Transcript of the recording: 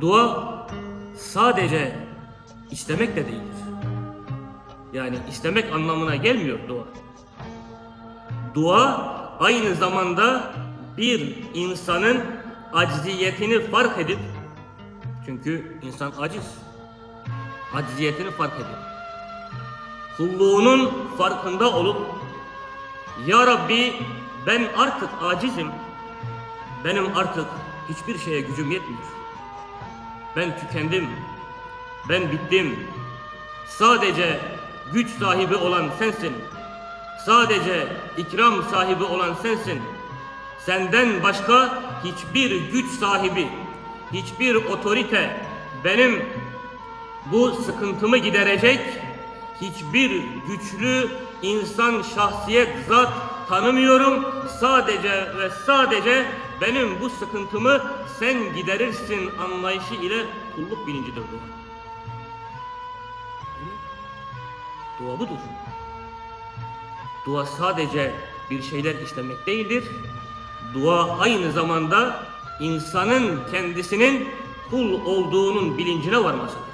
Dua sadece istemek de değildir. Yani istemek anlamına gelmiyor dua. Dua aynı zamanda bir insanın acziyetini fark edip çünkü insan aciz. Acziyetini fark edip kulluğunun farkında olup Ya Rabbi ben artık acizim. Benim artık hiçbir şeye gücüm yetmiyor. Ben tükendim. Ben bittim. Sadece güç sahibi olan sensin. Sadece ikram sahibi olan sensin. Senden başka hiçbir güç sahibi, hiçbir otorite benim bu sıkıntımı giderecek hiçbir güçlü insan şahsiyet zat tanımıyorum. Sadece ve sadece benim bu sıkıntımı sen giderirsin anlayışı ile kulluk bilincidir dua. Dua budur. Dua sadece bir şeyler istemek değildir. Dua aynı zamanda insanın kendisinin kul olduğunun bilincine varmasıdır.